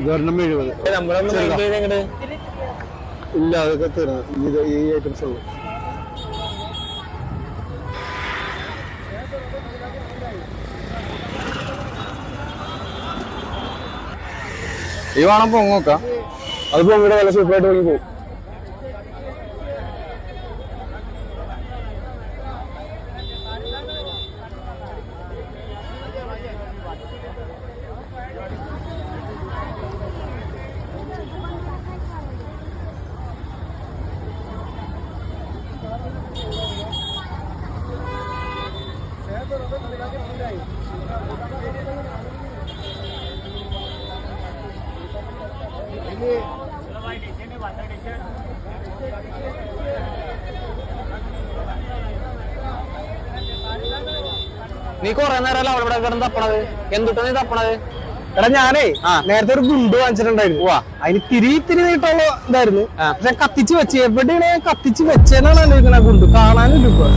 ഇതൊരെണ്ണം എഴുപത്. ഇല്ല അതൊക്കെ തീർന്നു. ഇത് ഈ ഐറ്റംസ് ഉള്ളു. ഈ വേണം പൊങ്ങോക്കാം അതിപ്പോ ഇവിടെ വില സൂപ്പറായിട്ട് പോയി പോകും. നീ കൊറേ നേരം അവിടെ കിടന്ന് തപ്പണത്? എന്തുട്ടാ നീ തപ്പണത്? എടാ ഞാനേ നേരത്തെ ഒരു ഗുണ്ട് വാങ്ങിച്ചിട്ടുണ്ടായിരുന്നു അതിന് തിരി തിരി നീട്ടുള്ള ഇതായിരുന്നു. പക്ഷെ കത്തിച്ച് വെച്ച്. എവിടെയാണ് കത്തിച്ച് വെച്ചേന്നാണ് ആലോചിക്കണ ഗുണ്ട്. കാണാനില്ല ഇപ്പൊ.